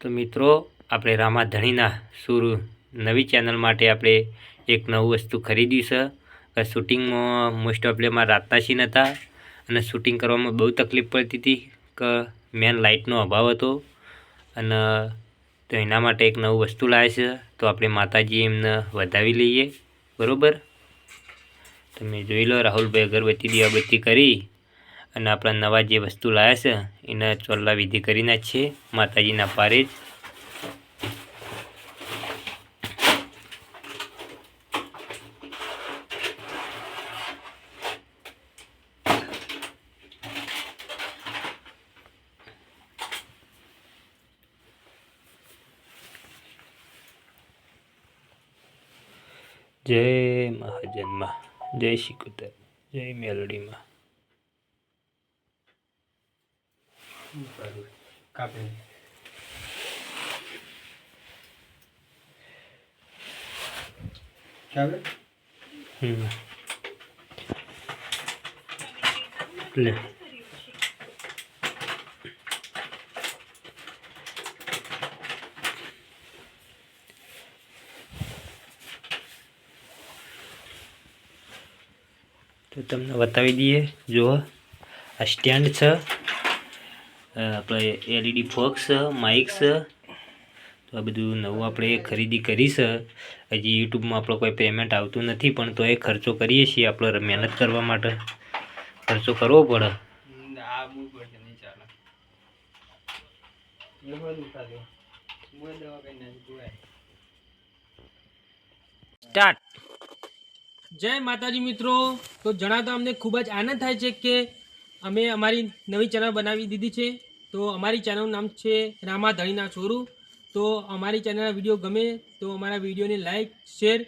તો મિત્રો, આપણે રામાધણીના સુર નવી ચેનલ માટે આપણે એક નવું વસ્તુ ખરીદ્યું છે. શૂટિંગમાં મોસ્ટ ઓફ એમાં રાતના સીન હતા અને શૂટિંગ કરવામાં બહુ તકલીફ પડતી હતી કે મેન લાઇટનો અભાવ હતો અને તો એના માટે એક નવું વસ્તુ લાવે છે. તો આપણે માતાજી એમને વધાવી લઈએ. બરાબર? તમે જોઈ લો રાહુલભાઈ અગરબત્તી દીવાબત્તી કરી. અને આપણા નવા જે વસ્તુ લાવ્યા છે, એના ચોલ્લા વિધિ કરીને છે માતાજીના પારે જ. જય મહાજન્મા, જય શ્રી શિકુતર જય મેલડીમાં. કાપે લે તો તમને બતાવી દઈએ જુઓ આ સ્ટેન્ડ છે આપણે એલઈડી ફોક્સ માઇક્સ તો આ બધું નવું આપણે ખરીદી કરી છે હજી યુટ્યુબમાં આપણો કોઈ પેમેન્ટ આવતું નથી પણ તો એ ખર્ચો કરીએ છીએ આપણે મહેનત કરવા માટે. ખર્ચો કરવો પડે. સ્ટાર્ટ જય માતાજી મિત્રો. તો જણાવતા અમને ખૂબ જ આનંદ થાય છે કે અમે અમારી નવી ચેનલ બનાવી દીધી છે. તો અમારી ચેનલનું નામ છે રામા ધણીના છોરું તો અમારી ચેનલના વીડિયો ગમે તો અમારા વિડીયોને લાઈક શેર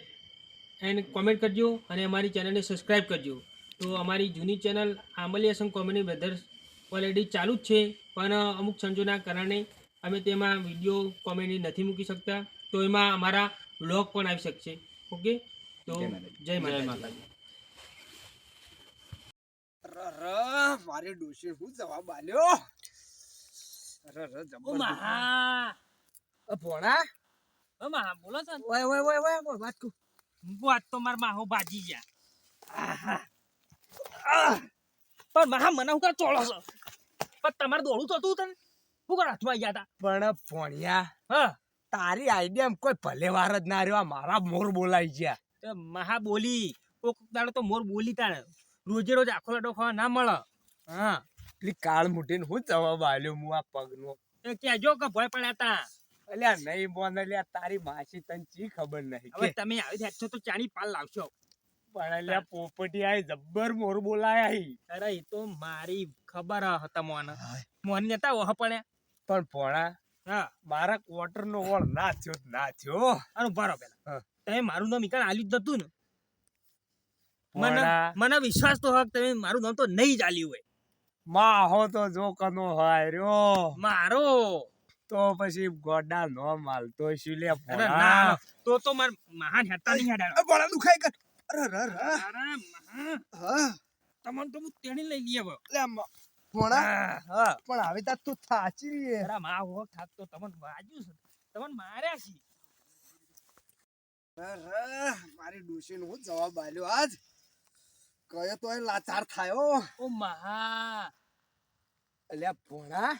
એન્ડ કોમેન્ટ કરજો અને અમારી ચેનલને સબસ્ક્રાઈબ કરજો. તો અમારી જૂની ચેનલ આંબલી અસંગ કોમેડી બ્રધર્સ ઓલરેડી ચાલુ જ છે પણ અમુક સંજોના કારણે અમે તેમાં વીડિયો કોમેડી નથી મૂકી શકતા. તો એમાં અમારા વ્લોગ પણ આવી શકશે. ઓકે તો જય માતા મારે ડોશી હું જવાબ આલ્યો? ભોણા બોલો છો ઓય ઓય ઓય ઓય ઓય, વાત કુ વાત તો માર માહો બાજી ગયા. પણ મહા મને હું કર ચોળો છો? પણ તમારે દોડું તો તને? શું કર હાથમાં ગયા હતા પણ ભોણિયા હા. તારી આઈડિયા કોઈ ભલે વાર જ ના રહ્યો. આ મારા મોર બોલાઈ ગયા. તો મહા બોલી કોક દાડો તો મોર બોલી તાણે. રોજે રોજ આખો લાડો ખાવા ના મળે. હા. પેલી કાળ મુઠીને હું જવાબ આલ્યો હું આ પગનો. એ કહેજો કે ભય પડ્યા તા. અલ્યા નહીં બોન અલ્યા તારી માસી તને ચી ખબર નહીં હવે તમે આવી રહ્યા છો તો ચાણી પાલ લાવશો. પણ અલ્યા પોપટી આય જબ્બર મોર બોલાય આઈ અરે એ તો મારી ખબર હતા મોન. મોન નતા ઓહ પણ પણ પોણા હા. મારા ક્વાર્ટર નો વળ ના થયો ના થયો. અરે ઊભા પેલા. તમે મારું નામ ઈકાળ આલ્યું જ નતું ને. મને મને વિશ્વાસ તો હક તમે મારું નામ તો નહીં જ આલ્યું હોય. માહો તો જો કનો હોય રહ્યો મારો? તો પછી ગોડા નો માલતો શું લે ના તો તો માર મહાન હેતા નહીં અ, ભોણા દુખાય કર. અરે અરે હા. તમને તો હું તેણી લઈ હવે. લે હા હા. પણ હવે તા તું થાચી રીએ અરે મા હો થાક તો તમને વાજ્યું છે. તમન માર્યા છે. અરે મારી ડોશી હું જવાબ આલ્યો આજ. કયો તો લાચાર થયો ઓ મહા. અલ્યા ભોણા.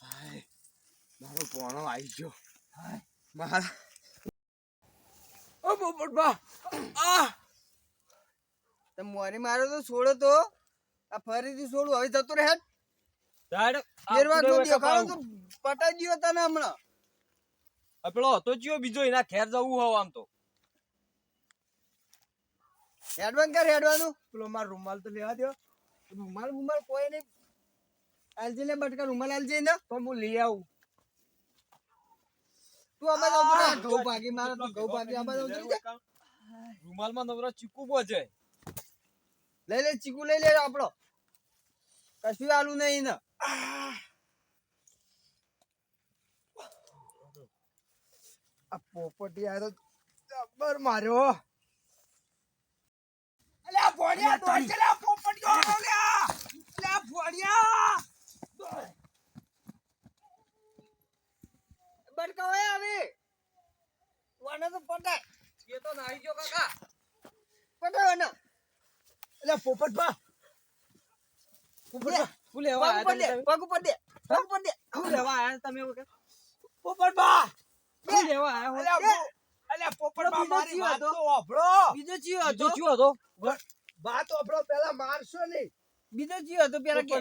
હાય મારો ભોણો આવી ગયો. હાય. મારા. ઓ પોપટ બા. આ. તમે મોરી મારો તો છોડો તો. આ ફરીથી છોડું હવે જતો રહે દાડ ફેરવા તો દેખાડો તો પટાઈ ગયો તને હમણાં. પેલો હતો જીઓ બીજો એના ખેર જવું હોવ આમ તો. હેડવાન કર હેડવાનું પેલો માર રૂમાલ તો લેવા દો રૂમાલ રૂમાલ કોઈ નહીં. આલજી ને બટકા રૂમાલ આલજી ને તો હું લઈ આવું. તું આવતો રહે ઘઉં ભાગી મારે તો ઘઉં ભાગી આમાં આવતો રહે. રૂમાલમાં નવરા ચીકુ પહોંચે લઈ લે ચીકુ લઈ લે આપણો કશું આલુ નહીં ને. આ પોપટી આ તો જબર માર્યો. અલ્યા ભોળિયા દોડ કે લ્યા પોપટીઓ લ્યા લ્યા ભોળિયા. બટકા હોય આવે વાને તો પટાય એ તો નાઈ ગયો કાકા. પટાય વાને. એટલે પોપટ બા પોપટ બા શું પગ ઉપર દે પગ ઉપર દે પગ ઉપર આયા તમે પોપટ બા આયા અલ્યા પોપટ બા બીજો મારી વાત હતો? તો ઓભળો બીજો ચિયો હતો? ચિયો હતો. વાત આપણો પેલા મારશો નહીં. બીજો જીવ હતો પેલા કે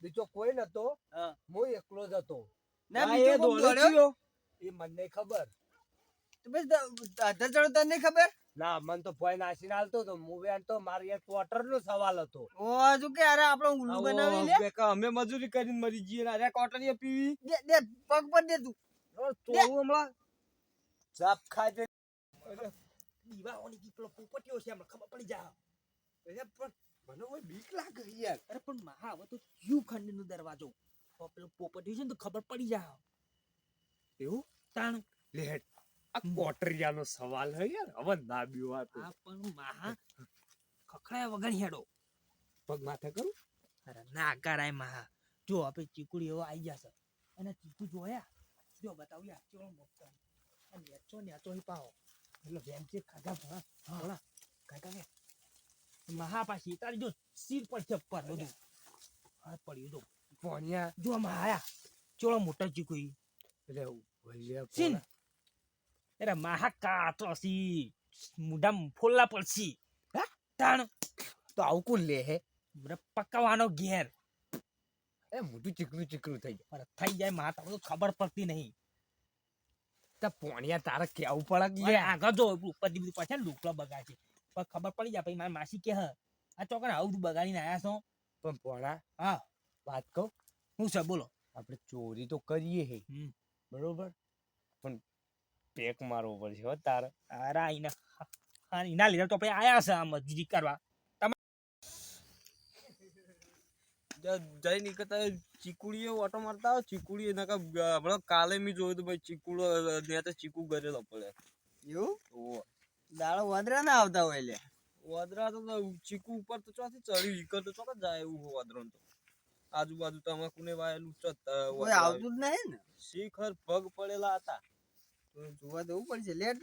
બીજો કોઈ નતો. હા. એકલો જ હતો. ના બીજો દોડ્યો? એ મને ખબર. તો બસ આધા ચડો તને ખબર? ના મને તો ભય નાસીને હાલતો તો હું તો મારી એક ક્વાર્ટર નો સવાલ હતો. ઓ હજુ કે અરે આપણો ઉલ્લુ બનાવી લે. અમે મજૂરી કરીને મરી જઈએ. અરે એ પીવી? દે દે પગ પર દે તું. હમણાં ખાઈ દે. દીવાઓની કી પેલો પોપટીઓ છે હમણાં ખબર પડી જાય. અરે પણ મને કોઈ બીક લાગે યાર. અરે પણ મહા હવે તો યુ ખંડ નો દરવાજો? તો પેલો પોપટીઓ છે ને તો ખબર પડી જાય. એવું? તાણ. લેટ આ કોટરિયાનો સવાલ હે યાર હવે ના બીવા આ પણ મહા ખખડાયા વગર હેડો. પગ માથે કરું? અરે ના કરાય મહા. જો આપણે ચીકુડી એવો આવી જશે અને ચીકુ જોયા? જો બતાવ્યા ચલો મોટો. અને નેચો નેચો હી પાવો એટલે જેમ છે ખાધા ભણા ભણા ખાધા ને મહા પાછી તારી જો સીર પર ચપ્પર બધું. હા પડ્યું જો પોણિયા. જો મહા આયા ચોળો મોટા ચીકુ ઈ. એટલે વલ્યા સીન અરે મહા કાતો સી મુઢામ ફોલ્લા પડસી હા તાણ. તો આવું કોણ લે હે? બરે પકાવાનો ઘેર. એ મોટું ચીકણું ચીકણું થઈ જાય. થઈ જાય મા તમને ખબર પડતી નહીં. તો પોણિયા તારે કેવું પડે કે આગળ જો ઉપરથી બધું પાછળ લુકડો બગાડ છે પણ ખબર પડી જાય પછી મારી માસી કે હા આ ચોકર આવું બધું બગાડીને આયા છો. પણ પોણા હા. વાત કહું? હું છે બોલો. આપણે ચોરી તો કરીએ હે. બરોબર? પણ પેક મારવો પડશે હો તારે. અરે આ ઈના હા એના લીધે તો આપણે આયા છે આ મજૂરી કરવા. જઈ નીકળતા ચીકુડીએ ઓટો મારતા હોય ચીકુડી એના હમણાં કાલે મેં જોયું તો ભાઈ ચીકુડો ત્યાં તો ચીકુ ગરેલો પડે. એવું? ઓ દાડો વાંદરા ના આવતા હોય લે. વાદરા તો ચીકુ ઉપર તો ચોથી ચડી ઈકર તો ચોક જાય એવું વાદરો તો. આજુબાજુ તમાકુને વાયેલું ચોથ કોઈ આવતું જ નહીં ને. શિખર પગ પડેલા હતા. જોવા દેવું પડશે. લેટ